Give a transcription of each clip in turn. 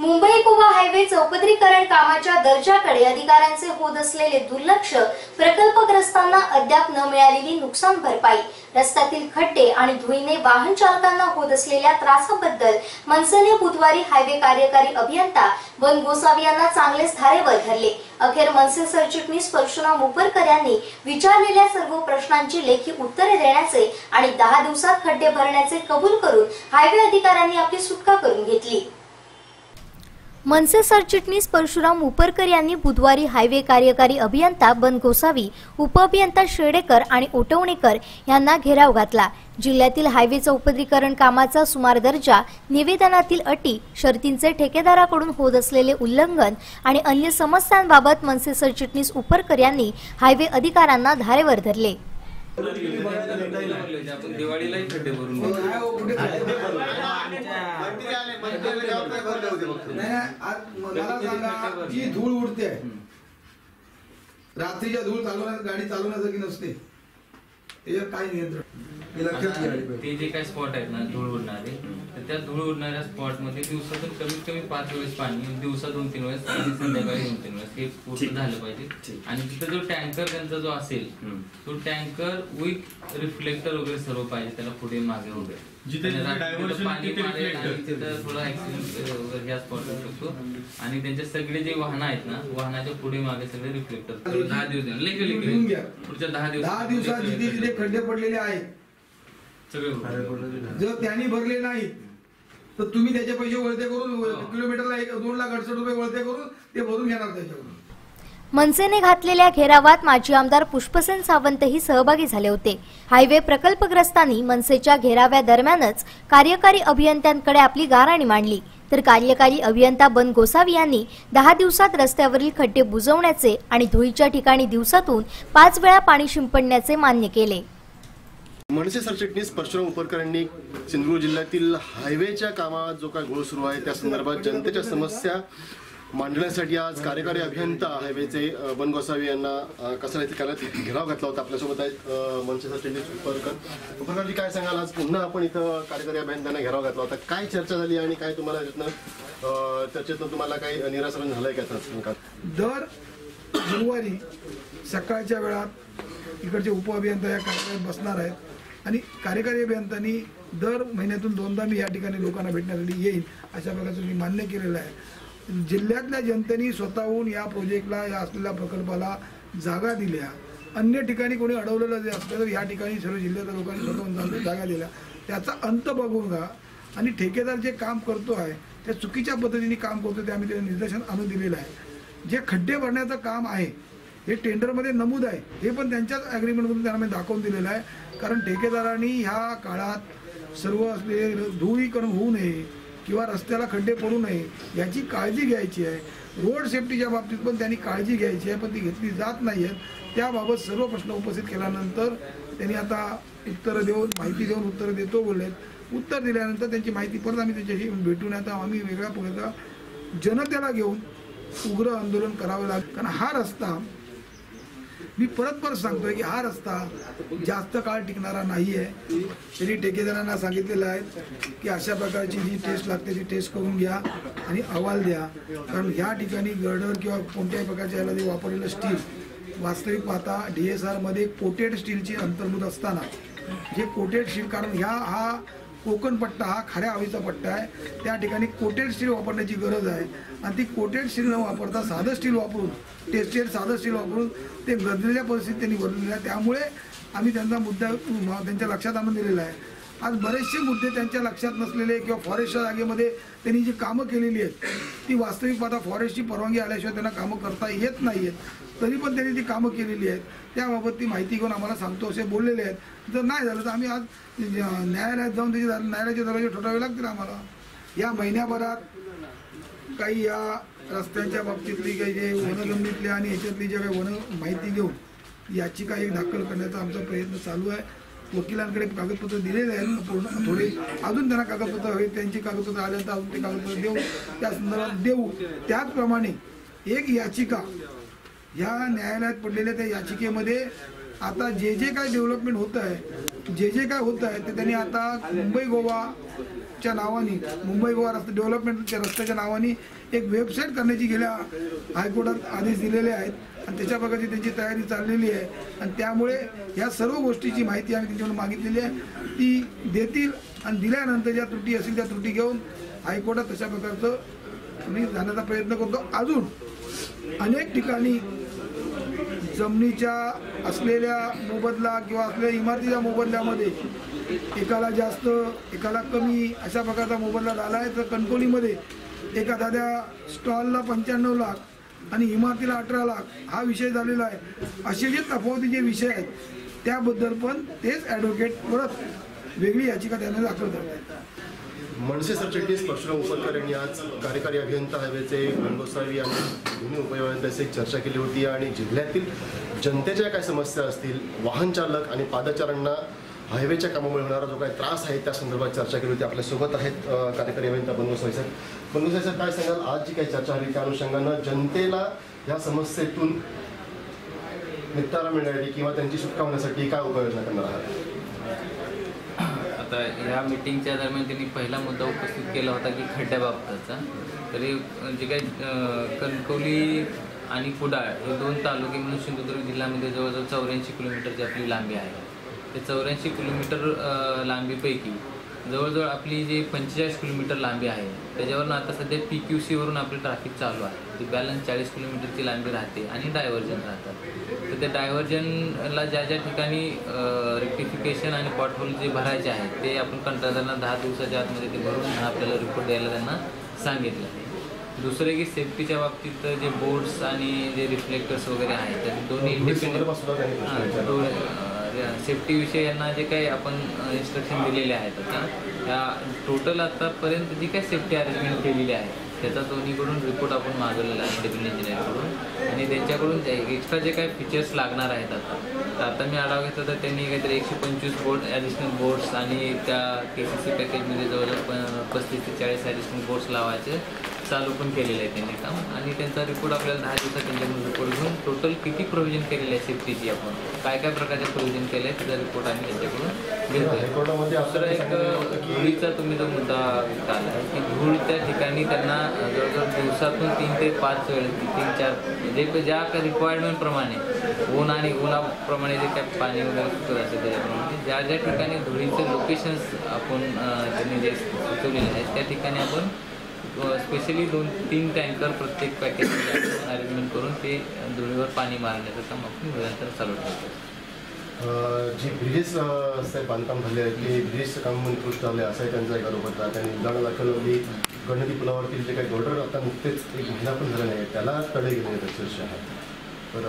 Mumbai Goa highway चौपदरीकरण कामाच्या दर्जाकडे अधिकाऱ्यांचे होत असलेले दुर्लक्ष प्रकल्पग्रस्तांना अद्याप न मिळालेली नुकसान भरपाई रस्त्यातील खड्डे आणि धुळीने वाहन चालकांना होत असलेल्या त्रासाबद्दल मनसेने बुधवारी हायवे कार्यकारी अभियंता वन गोसावी यांना चांगलेच धारेवर धरले. अखेर मनसे सरचिटणीस परशुराम मुपरकर यांनी विचारलेल्या सर्व प्रश्नांची लेखी उत्तरे देण्याचे आणि दहा दिवसात खड्डे भरण्याचे कबूल करून हायवे अधिकाऱ्यांनी आपली सुटका करून घेतली. मनसे सरचिटणीस परशुराम उपरकर यांनी बुधवारी हायवे कार्यकारी अभियंता बन गोसावी उपअभियंता शेडेकर आणि ओटवणेकर यांना घेराव घातला. जिल्ह्यातील हायवे चौपदरीकरण कामाचा सुमार दर्जा निवेदनातील अटी शर्तींचे ठेकेदाराकडून होत असलेले उल्लंघन आणि अन्य समस्यांबाबत मनसे सरचिटणीस उपरकर यांनी हायवे अधिकाऱ्यांना धारेवर धरले. आपण दिवाळीलाही खड्डे भरून घेऊ. नाही आज मला सांगा जी धूळ उडते रात्रीच्या धूळ चालवण्यात गाडी चालवण्यासारखी नसते. त्याच्यावर काय नियंत्रण. ते जे काही स्पॉट आहेत ना धूळ उडणारे तर त्या धूळ उडणाऱ्या स्पॉटमध्ये दिवसातून कमीत कमी पाच वेळेस पाणी दिवसा दोन तीन वेळेस आणि संध्याकाळी दोन तीन वेळेस हे पूर्ण झालं पाहिजे. आणि तिथं जो टँकर त्यांचा जो असेल तो टँकर विथ रिफ्लेक्टर वगैरे सर्व पाहिजे त्याला पुढे मागे वगैरे पाणी तिथे मारेल reflector. आणि तिथं थोडा ऍक्सिडेंट वगैरे ह्या स्पॉट होऊ शकतो आणि त्यांचे सगळे जे वाहन आहेत ना वाहनाच्या पुढे मागे सगळे रिफ्लेक्टर दहा दिवस. लेखी. लेखी पुढच्या दहा दिवस दहा दिवसात जिथे जिथे खड्डे पडलेले आहेत. सगळे. जर त्यांनी भरले नाही तर तुम्ही त्याचे पैसे वळते करून किलोमीटरला एक दोन लाख अडसष्ट रुपये वळते करून ते भरून घेणार त्याच्याकडून. मनसेने घातलेल्या घेरावात माजी आमदार पुष्पसेन सावंतही सहभागी झाले होते. हायवे प्रकल्पग्रस्तांनी मनसेच्या घेराव्या दरम्यानच कार्यकारी अभियंत्यांकडे आपली गाराणी मांडली. तर कार्यकारी अभियंता बन गोसावी यांनी दहा दिवसात रस्त्यावरील खड्डे बुजवण्याचे आणि धुळीच्या ठिकाणी दिवसातून पाच वेळा पाणी शिंपडण्याचे मान्य केले. मनसे सरचिटणीस परशुराम उपरकर यांनी सिंधुदुर्ग जिल्ह्यातील हायवेच्या कामात जो काय घोळ सुरू आहे त्या संदर्भात जनतेच्या समस्या मांडण्यासाठी आज कार्यकारी अभियंता हायवेचे बन गोसावी यांना कसा येथे कार्यालयात घेराव घातला होता. आपल्यासोबत आहेत मनसे सरचिटणीस उपरकर उपरकरजी काय सांगाल? आज पुन्हा आपण इथं कार्यकारी अभियंत्यांना घेराव घातला होता. काय चर्चा झाली आणि काय तुम्हाला त्यातनं चर्चेतनं तुम्हाला काही निरासरण झालंय का त्या दर गुरुवारी सकाळच्या वेळात इकडचे उपअभियंता या कार्यालयात बसणार आहेत. आणि कार्यकारी अभियंत्यांनी दर महिन्यातून दोनदा मी या ठिकाणी लोकांना भेटण्यासाठी येईन अशा प्रकारचं मी मान्य केलेलं आहे. जिल्ह्यातल्या जनतेने स्वतःहून या प्रोजेक्टला या असलेल्या प्रकल्पाला जागा दिल्या. अन्य ठिकाणी कोणी अडवलेलं जे असलं तर या ठिकाणी सर्व जिल्ह्यातल्या लोकांनी स्वतःहून जागा- दिल्या. त्याचा अंत बघून घ्या. आणि ठेकेदार जे काम करतो आहे त्या चुकीच्या पद्धतीने काम करतो ते आम्ही त्याचं निदर्शन आणून दिलेलं आहे. जे खड्डे भरण्याचं काम आहे हे टेंडरमध्ये नमूद आहे. हे पण त्यांच्याच ॲग्रीमेंटमधून त्यांना मी दाखवून दिलेलं आहे. कारण ठेकेदारांनी ह्या काळात सर्व असलेले धुळीकरण होऊ नये किंवा रस्त्याला खड्डे पडू नये याची काळजी घ्यायची आहे. रोड सेफ्टीच्या बाबतीत पण त्यांनी काळजी घ्यायची आहे पण ती घेतली जात नाही आहेत. त्याबाबत सर्व प्रश्न उपस्थित केल्यानंतर त्यांनी आता उत्तरं देऊन माहिती देऊन उत्तरं देतो बोललेत. उत्तर दिल्यानंतर त्यांची माहिती परत आम्ही त्यांच्याशी भेटून आता आम्ही वेगळ्या प्रकारचा जनतेला घेऊन उग्र आंदोलन करावं लागेल. कारण हा रस्ता मी परत परत सांगतोय की हा रस्ता जास्त काळ टिकणारा नाही आहे त्यांनी ठेकेदारांना सांगितलेलं आहे की अशा प्रकारची जी टेस्ट लागते ती टेस्ट करून घ्या आणि अहवाल द्या. कारण ह्या ठिकाणी गर्डर किंवा कोणत्याही प्रकारच्या याला जे वापरलेलं स्टील वास्तविक पाहता डी एस आरमध्ये कोटेड स्टीलची अंतर्भूत असताना जे कोटेड स्टील कारण ह्या हा कोकण पट्टा हा खऱ्या हवेचा पट्टा आहे. त्या ठिकाणी कोटेड स्टील वापरण्याची गरज आहे. आणि ती कोटेड स्टील न वापरता साधं स्टील वापरून टेस्टेड साधं स्टील वापरून ते गजलेल्या परिस्थितीत त्यांनी भरलेलं आहे. त्यामुळे आम्ही त्यांचा मुद्दा त्यांच्या लक्षात आणून दिलेला आहे. आज बरेचसे मुद्दे त्यांच्या लक्षात नसलेले किंवा फॉरेस्टच्या जागेमध्ये त्यांनी जी कामं केलेली आहेत ती वास्तविक पाहता फॉरेस्टची परवानगी आल्याशिवाय त्यांना कामं करता येत नाही आहेत तरी पण त्यांनी ती कामं केलेली आहेत त्याबाबत ती माहिती घेऊन आम्हाला सांगतो असे बोललेले आहेत. जर नाही झालं तर आम्ही आज न्यायालयात जाऊन त्याची न्यायालयाचे दरवाजे ठोठावे लागतील आम्हाला. या महिन्याभरात काही या रस्त्यांच्या बाबतीतली काही जे वनगंडीतल्या आणि ह्याच्यातली ज्या काही वन माहिती घेऊन याचिका एक दाखल करण्याचा आमचा प्रयत्न चालू आहे. वकिलांकडे कागदपत्र दिलेले आहेत. पूर्ण थोडे अजून त्यांना कागदपत्र हवे त्यांची कागदपत्र आल्यानंतर अजून ते कागदपत्र देऊ. त्या संदर्भात देऊ. त्याचप्रमाणे एक याचिका ह्या न्यायालयात पडलेल्या त्या याचिकेमध्ये आता जे जे काय डेव्हलपमेंट होत आहे जे जे काय होत आहे ते त्यांनी आता मुंबई गोवाच्या नावाने मुंबई गोवा रस्ते डेव्हलपमेंटच्या रस्त्याच्या नावाने एक वेबसाईट करण्याची गेल्या हायकोर्टात आदेश दिलेले आहेत. आणि त्याच्या प्रकारची त्यांची तयारी चाललेली आहे. आणि त्यामुळे ह्या सर्व गोष्टीची माहिती आम्ही त्यांच्याकडून मागितलेली आहे. ती देतील आणि दिल्यानंतर ज्या त्रुटी असतील त्या त्रुटी घेऊन हायकोर्टात तशा प्रकारचं आम्ही जाण्याचा प्रयत्न करतो. अजून अनेक ठिकाणी जमिनीच्या असलेल्या मोबदला किंवा असलेल्या इमारतीच्या मोबदल्यामध्ये एकाला जास्त एकाला कमी अशा प्रकारचा मोबदला झाला आहे. तर कणकोलीमध्ये एका दाद्या स्टॉलला पंच्याण्णव लाख आणि इमारतीला अठरा लाख हा विषय झालेला आहे. असे जे तफावतीचे विषय आहेत त्याबद्दल पण तेच ॲडव्होकेट परत वेगळी याचिका त्यांना दाखल करत आहेत मनसे सरचिटणीस परशुराम उपरकर यांनी आज कार्यकारी अभियंता हायवेचे गोसावी आणि दोन्ही उपअभियंत्याची चर्चा केली होती आणि जिल्ह्यातील जनतेच्या काय समस्या असतील वाहन चालक आणि पादचाऱ्यांना हायवेच्या कामामुळे होणारा जो काही त्रास आहे त्या संदर्भात चर्चा केली होती. आपल्यासोबत आहेत कार्यकारी अभियंता बनगोसावी साहेब. बनगोसावी साहेब काय सांगाल? आज जी काही चर्चा झाली त्या अनुषंगानं जनतेला या समस्येतून निपटारा मिळण्यासाठी किंवा त्यांची सुटका होण्यासाठी काय उपाययोजना करणार आहात? आता ह्या मिटिंगच्या दरम्यान त्यांनी पहिला मुद्दा उपस्थित केला होता की खड्ड्याबाबतचा. तरी जे काही कणकवली आणि कुडाळ हे दोन तालुके म्हणून सिंधुदुर्ग जिल्ह्यामध्ये जवळजवळ चौऱ्याऐंशी किलोमीटरची आपली लांबी आहे. ते चौऱ्याऐंशी किलोमीटर लांबीपैकी जवळजवळ आपली जी पंचेचाळीस किलोमीटर लांबी आहे त्याच्यावरून आता सध्या पी क्यू सीवरून आपली ट्रॅफिक चालू आहे. ती बॅलन्स चाळीस किलोमीटरची लांबी राहते आणि डायव्हर्जन राहतात. तर त्या डायव्हर्जनला ज्या ज्या ठिकाणी रेक्टिफिकेशन आणि पॉटहोल जे भरायचे आहेत ते आपण कंत्राटदारांना दहा दिवसाच्या आतमध्ये ते भरून आपल्याला रिपोर्ट द्यायला त्यांना सांगितलं. आहे दुसरे की सेफ्टीच्या बाबतीत जे बोर्ड्स आणि जे रिफ्लेक्टर्स वगैरे आहेत तर दोन्ही इंडिपेंडेंट सुद्धा त्यांनी प्रश्न विचारला. सेफ्टी विषयी यांना जे काही आपण इन्स्ट्रक्शन दिलेले आहेत आता त्या टोटल आतापर्यंत जी काही सेफ्टी अरेंजमेंट केलेली आहे त्याचा दोन्हीकडून रिपोर्ट आपण मागवलेला आहे इंडिपेंडेंट इंजिनिअरकडून आणि त्यांच्याकडून एक्स्ट्रा जे काही फीचर्स लागणार आहेत आता तर आता मी आढावा घेतला तर त्यांनी काहीतरी एकशे पंचवीस बोर्ड ॲडिशनल बोर्ड्स आणि त्या के सी सी पॅकेजमध्ये जवळजवळ पस्तीस ते चाळीस ॲडिशनल बोर्ड्स लावायचे चालू पण केलेलं आहे त्यांनी काम. आणि त्यांचा रिपोर्ट आपल्याला दहा दिवसात त्यांच्याकडून रिपोर्ट घेऊन टोटल किती प्रोव्हिजन केलेलं आहे सेफ्टीची आपण? काय काय प्रकारचे प्रोव्हिजन केलं आहे त्याचा रिपोर्ट आम्ही त्यांच्याकडून घेतोय. दुसरं एक धुळीचा तुम्ही जो मुद्दा काढला आहे की धूळ त्या ठिकाणी त्यांना जवळजवळ दिवसातून तीन ते पाच वेळ तीन चार जे ज्या रिक्वायरमेंटप्रमाणे ऊन आणि उन्हाप्रमाणे जे काय पाणी वगैरे सुटत असेल त्याच्याप्रमाणे ज्या ज्या ठिकाणी धुळीचे लोकेशन्स आपण त्यांनी जे सुचवलेले आहेत त्या ठिकाणी आपण स्पेशली दोन तीन टँकर प्रत्येक पॅकेजमध्ये अरेंजमेंट करून ते धुळीवर पाणी मारण्याचं काम आपण निरंतर चालू ठेवतो. अं, जी ब्रिजेस साहेब बांधकाम झाले आहे ते ब्रिजेसचं काम उत्कृष्ट असं आहे त्यांचा एक आरोप होता. त्यांनी उदाहरण दाखवली गणपती पुलावरती जे काही गॉर्डर आता नुकतेच एक महिना पण झाला नाही त्याला तडे गेले आहेत अक्षरशः. तर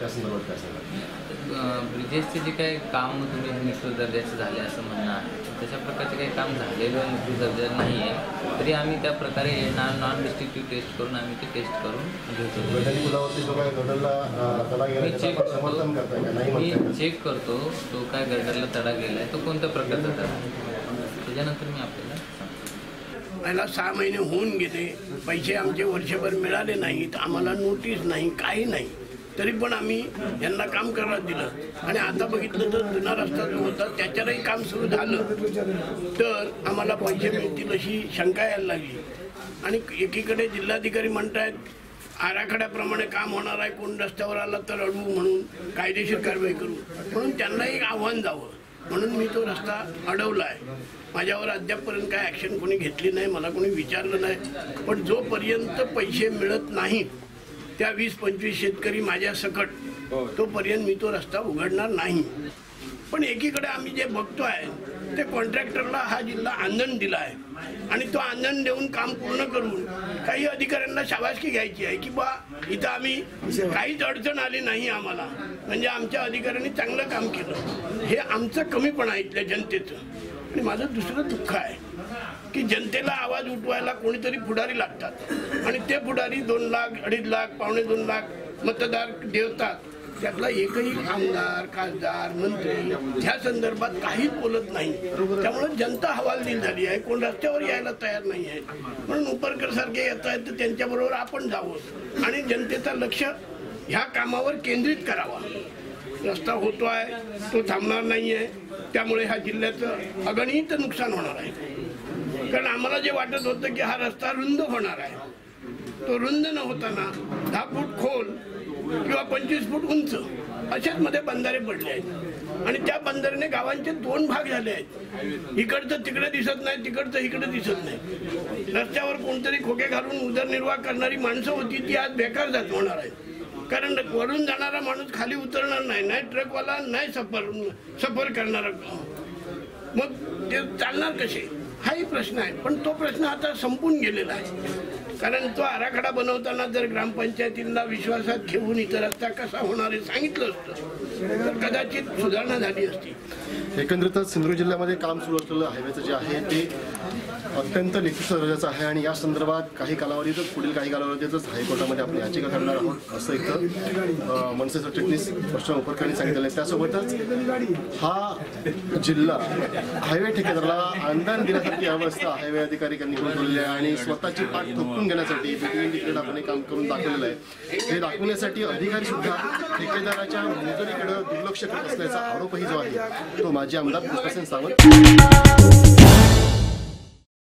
त्या संदर्भात काय सांगा ब्रिजेसचे जे काही काम तुम्ही निकृष्ट दर्जाचे झाले असं म्हणणं आहे तशा प्रकारचे काही काम झालेलं निकृष्ट दर्जा नाही आहे तरी आम्ही त्या प्रकारे नॉन नॉन डिस्ट्रिक्टिव्ह टेस्ट करून आम्ही ते टेस्ट करून घेतो. गणपती पुलावरती जो काही गॉर्डरला अं, तडा गेला मी चेक करतो. म्हणताय मी का? चेक करतो तो काय गर्डरला तडा गेलाय तो कोणत्या प्रकारचा तडा? आहे. त्याच्यानंतर मी आपल्याला सांगतो. मला सहा महिने होऊन गेले पैसे आमचे वर्षभर मिळाले नाहीत आम्हाला नोटीस नाही काही नाही. तरी पण आम्ही यांना काम करायला दिलं. आणि आता बघितलं तर जुना रस्ता जो होता त्याच्यावरही काम सुरू झालं. तर आम्हाला पैसे मिळतील अशी शंका यायला लागली. आणि एकीकडे जिल्हाधिकारी म्हणतायत आराखड्याप्रमाणे काम होणार आहे कोण रस्त्यावर आला तर अडवू म्हणून कायदेशीर कारवाई करू. म्हणून त्यांना एक आव्हान जावं. म्हणून मी तो रस्ता अडवला आहे माझ्यावर अद्यापपर्यंत काय ॲक्शन कोणी घेतली नाही मला कोणी विचारलं नाही. पण जोपर्यंत पैसे मिळत नाहीत त्या वीस पंचवीस शेतकरी माझ्या सकट तोपर्यंत मी तो रस्ता उघडणार नाही. पण एकीकडे आम्ही जे बघतोय ते कॉन्ट्रॅक्टरला हा जिल्हा आंदण दिला आहे आणि तो आंदण देऊन काम पूर्ण करून काही अधिकाऱ्यांना शाबासकी घ्यायची आहे की बा इथं आम्ही काहीच अडचण आली नाही आम्हाला. म्हणजे आमच्या अधिकाऱ्यांनी चांगलं काम केलं. हे आमचं कमीपणा आहे इथल्या जनतेचं. आणि माझं दुसरं दुःख आहे की जनतेला आवाज उठवायला कोणीतरी पुढारी लागतात. आणि ते पुढारी दोन लाख अडीच लाख पावणे दोन लाख मतदार देवतात. त्यातला एकही आमदार खासदार मंत्री ह्या संदर्भात काहीच बोलत नाही. त्यामुळे जनता हवालदिल झाली आहे. कोण रस्त्यावर यायला तयार नाही आहे. म्हणून उपरकर सारखे येत आहेत तर त्यांच्याबरोबर आपण जावं. आणि जनतेचं लक्ष ह्या कामावर केंद्रित करावा. रस्ता होतो आहे तो थांबणार नाही आहे त्यामुळे ह्या जिल्ह्याचं अगणित नुकसान होणार आहे. कारण आम्हाला जे वाटत होतं की हा रस्ता रुंद होणार आहे. तो रुंद न होताना दहा फूट खोल किंवा पंचवीस फूट उंच अशाच मध्ये बंधारे पडले आहेत. आणि त्या बंधाऱ्याने गावांचे दोन भाग झाले आहेत. इकडचं तिकडे दिसत नाही तिकडचं इकडे दिसत नाही. रस्त्यावर कोणतरी खोके घालून उदरनिर्वाह करणारी माणसं होती ती आज बेकार जात होणार आहेत कारण वरून जाणारा माणूस खाली उतरणार नाही नाही ट्रकवाला नाही सफर सफर करणारा मग ते चालणार कसे? हाही प्रश्न आहे. पण तो प्रश्न आता संपून गेलेला आहे. कारण तो आराखडा बनवताना जर ग्रामपंचायतींना विश्वासात घेऊन इतर रस्ता कसा होणार आहे सांगितलं असतं तर कदाचित सुधारणा झाली असती. एकंदरीतच सिंधुदुर्ग जिल्ह्यामध्ये काम सुरू असलेलं हायवेचं जे आहे ते अत्यंत लेखी दर्जाचं आहे आणि या संदर्भात काही कालावधीतच पुढील काही कालावधीतच हायकोर्टामध्ये आपण याचिका करणार आहोत. असं इथं मनसे सरचिटणीस प्रश्न उपरकरांनी सांगितलेलं आहे त्यासोबतच हा जिल्हा हायवे ठेकेदाराला अनुदान देण्यासाठी अवस्था हायवे अधिकारी यांनी ठेवलेली आहे आणि स्वतःची पाठ थोपटून घेण्यासाठी बिटवीन तिकडे आपण हे काम करून दाखवलेलं आहे. हे दाखवण्यासाठी अधिकारी सुद्धा ठेकेदाराच्या मंजुरीकडे दुर्लक्ष करत असल्याचा आरोपही जो आहे तो माजी आमदार कृष्णसेन सावंत